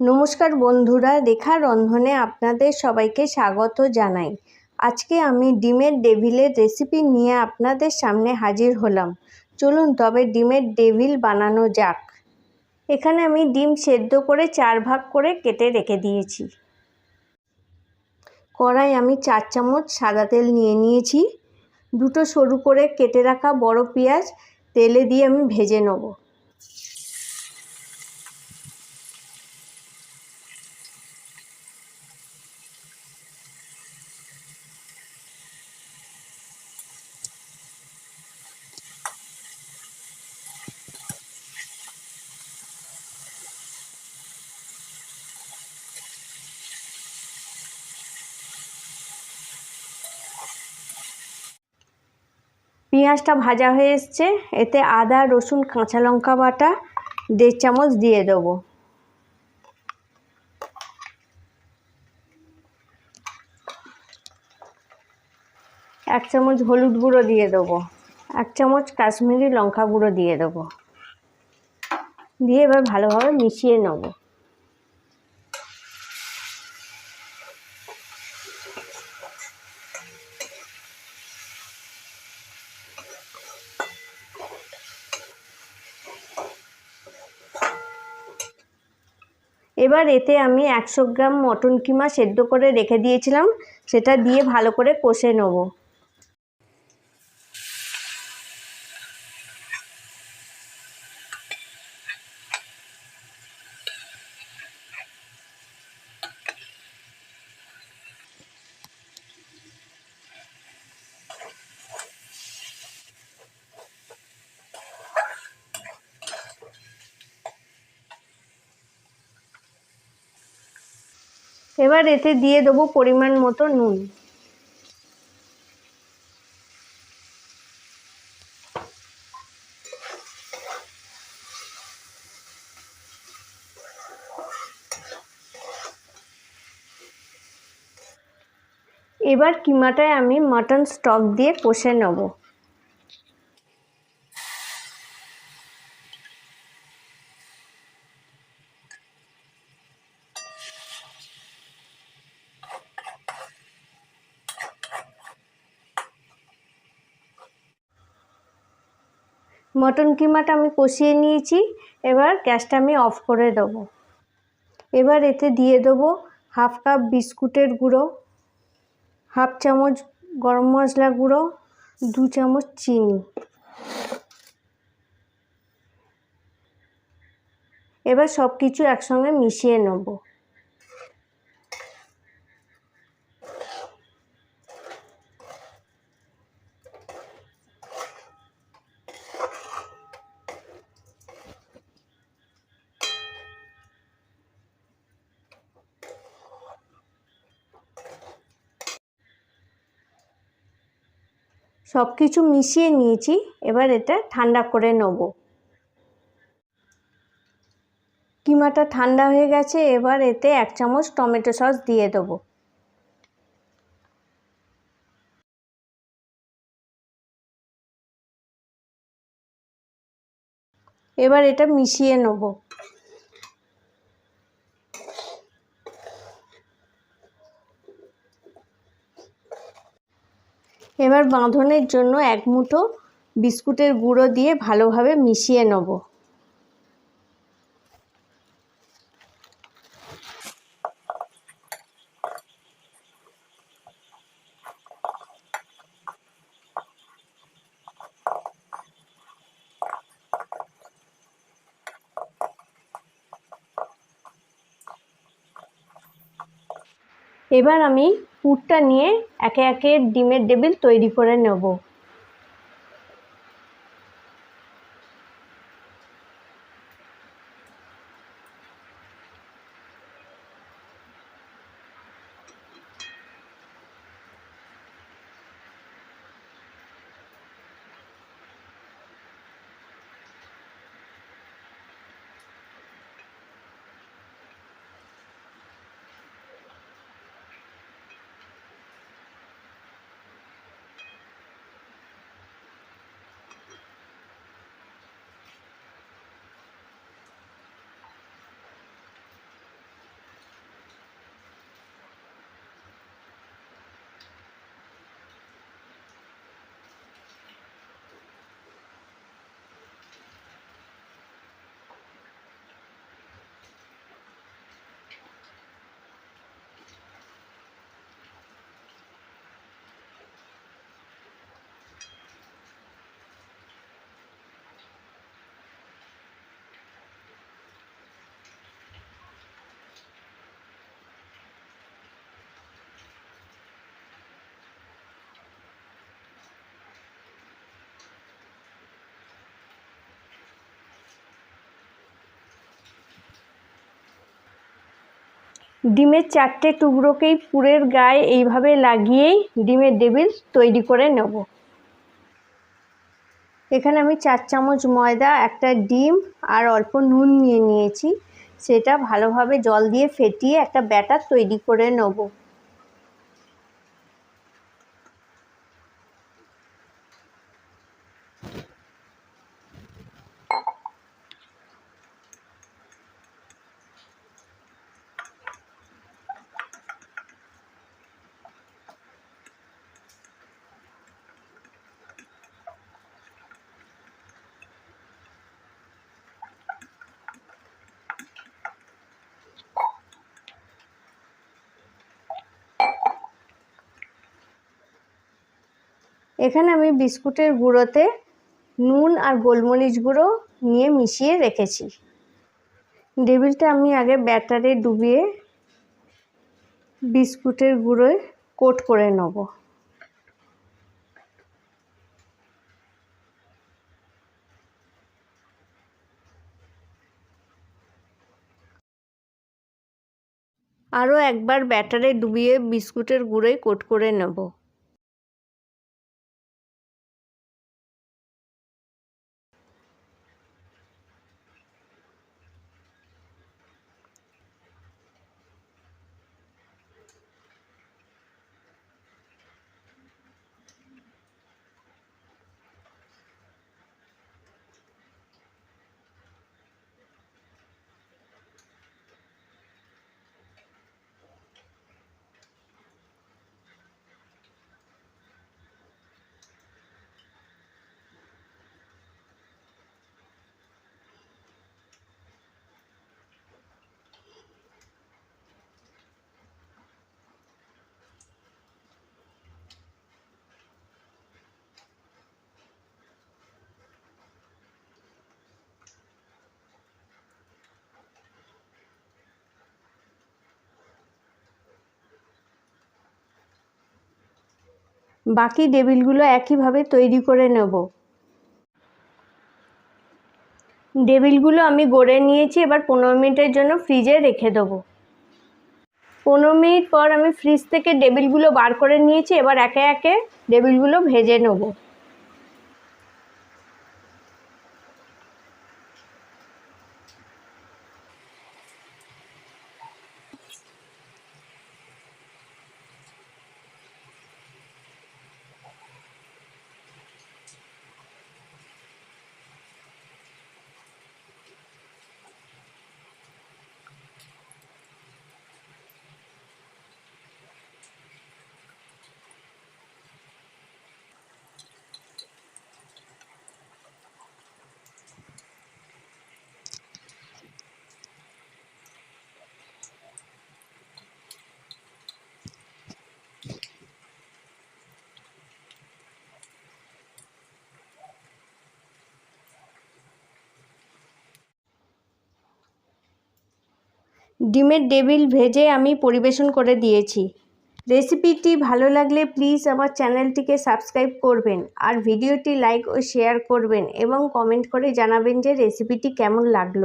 নমস্কার বন্ধুরা, রেখা রন্ধনে আপনাদের সবাইকে স্বাগত জানাই। আজকে আমি ডিমের ডেভিলের রেসিপি নিয়ে আপনাদের সামনে হাজির হলাম। চলুন তবে ডিমের ডেভিল বানানো যাক। এখানে আমি ডিম সেদ্ধ করে চার ভাগ করে কেটে রেখে দিয়েছি। কড়াই আমি চার চামচ সাদা তেল নিয়ে নিয়েছি। দুটো সরু করে কেটে রাখা বড় পেঁয়াজ, তেলে দিয়ে আমি ভেজে নেব। পেঁয়াজটা ভাজা হয়ে এসছে। এতে আদা, রসুন, কাঁচা লঙ্কা বাটা, দেড় চামচ দিয়ে দেবো। এক চামচ হলুদ গুঁড়ো দিয়ে দেবো। এক চামচ কাশ্মীরি লঙ্কা গুঁড়ো দিয়ে দেবো। দিয়ে এবার ভালোভাবে মিশিয়ে নেব। এবার এতে আমি একশো গ্রাম মটন কিমা সেদ্ধ করে রেখে দিয়েছিলাম, সেটা দিয়ে ভালো করে কষে নেব। এবার এতে দিয়ে দেবো পরিমাণ মতো নুন। এবার কিমাটায় আমি মাটন স্টক দিয়ে কষে নেব। মটন কিমাটা আমি কষিয়ে নিয়েছি, এবার গ্যাসটা আমি অফ করে দেবো। এবার এতে দিয়ে দেবো হাফ কাপ বিস্কুটের গুঁড়ো, হাফ চামচ গরম মশলা গুঁড়ো, দু চামচ চিনি। এবার সব কিছু একসঙ্গে মিশিয়ে নেব। সব কিছু মিশিয়ে নিয়েছি, এবার এটা ঠান্ডা করে নেব। কিমাটা ঠান্ডা হয়ে গেছে, এবার এতে এক চামচ টমেটো সস দিয়ে দেবো। এবার এটা মিশিয়ে নেব। এবার বাঁধনের জন্য এক মুঠো বিস্কুটের গুঁড়ো দিয়ে ভালোভাবে মিশিয়ে নেব। এবার আমি পুরটা নিয়ে একে একে ডিমের ডেবিল তৈরি করে নেব। ডিমের চারটে টুকরোকেই পুরের গায়ে এইভাবে লাগিয়েই ডিমের ডেবিল তৈরি করে নেব। এখানে আমি চার চামচ ময়দা, একটা ডিম আর অল্প নুন নিয়ে নিয়েছি। সেটা ভালোভাবে জল দিয়ে ফেটিয়ে একটা ব্যাটার তৈরি করে নেব। এখানে আমি বিস্কুটের গুঁড়োতে নুন আর গোলমরিচ গুঁড়ো নিয়ে মিশিয়ে রেখেছি। ডেবিলটা আমি আগে ব্যাটারে ডুবিয়ে বিস্কুটের গুঁড়োয় কোট করে নেব। আরও একবার ব্যাটারে ডুবিয়ে বিস্কুটের গুঁড়োয় কোট করে নেব। বাকি ডেবিলগুলো একইভাবে তৈরি করে নেব। ডেবিলগুলো আমি গড়ে নিয়েছি, এবার পনেরো মিনিটের জন্য ফ্রিজে রেখে দেবো। পনেরো মিনিট পর আমি ফ্রিজ থেকে ডেবিলগুলো বার করে নিয়েছি, এবার একে একে ডেবিলগুলো ভেজে নেব। ডিমের ডেবিল ভেজে আমি পরিবেশন করে দিয়েছি। রেসিপিটি ভালো লাগলে প্লিজ আমার চ্যানেলটিকে সাবস্ক্রাইব করবেন আর ভিডিওটি লাইক ও শেয়ার করবেন এবং কমেন্ট করে জানাবেন যে রেসিপিটি কেমন লাগল।